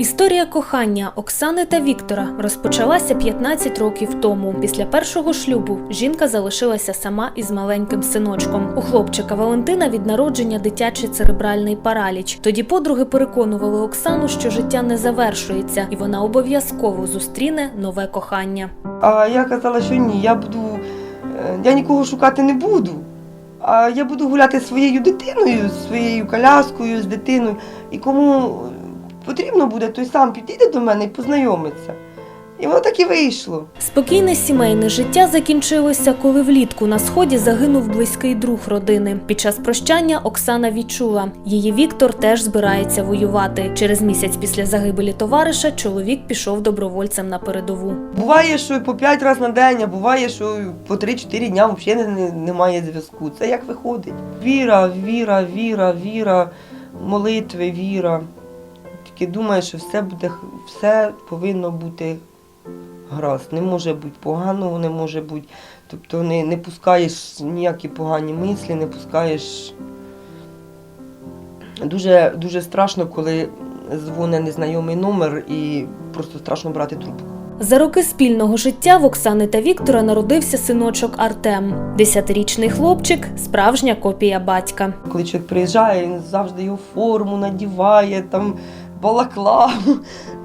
Історія кохання Оксани та Віктора розпочалася 15 років тому. Після першого шлюбу жінка залишилася сама із маленьким синочком. У хлопчика Валентина від народження дитячий церебральний параліч. Тоді подруги переконували Оксану, що життя не завершується, і вона обов'язково зустріне нове кохання. А я казала, що ні, я буду, е, я нікого шукати не буду. А я буду гуляти своєю дитиною, зі своєю коляскою, з дитиною. І кому потрібно буде, той сам підійде до мене і познайомиться. І воно так і вийшло. Спокійне сімейне життя закінчилося, коли влітку на сході загинув близький друг родини. Під час прощання Оксана відчула, її Віктор теж збирається воювати. Через місяць після загибелі товариша чоловік пішов добровольцем на передову. Буває, що і по 5 разів на день, а буває, що і по 3-4 дня взагалі не- не- немає зв'язку. Це як виходить. Віра, віра, віра, віра, молитви, віра. Тільки думаю, що все буде, все повинно бути гаразд. Не може бути поганого, не може бути. Тобто не, не пускаєш ніякі погані мислі, не пускаєш. Дуже, дуже страшно, коли дзвонить незнайомий номер і просто страшно брати трубку. За роки спільного життя в Оксани та Віктора народився синочок Артем. Десятирічний хлопчик справжня копія батька. Коли чоловік приїжджає, він завжди його форму надіває, там балаклаву,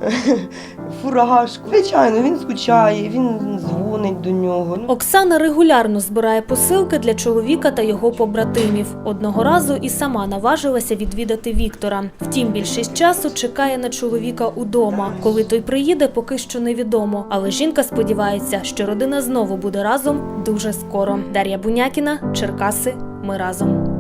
фуражку. Звичайно, він скучає, він дзвонить до нього. Ну, Оксана регулярно збирає посилки для чоловіка та його побратимів. Одного разу і сама наважилася відвідати Віктора. Втім, більшість часу чекає на чоловіка удома. Коли той приїде, поки що невідомо. Але жінка сподівається, що родина знову буде разом дуже скоро. Дар'я Бунякіна, Черкаси. Ми разом.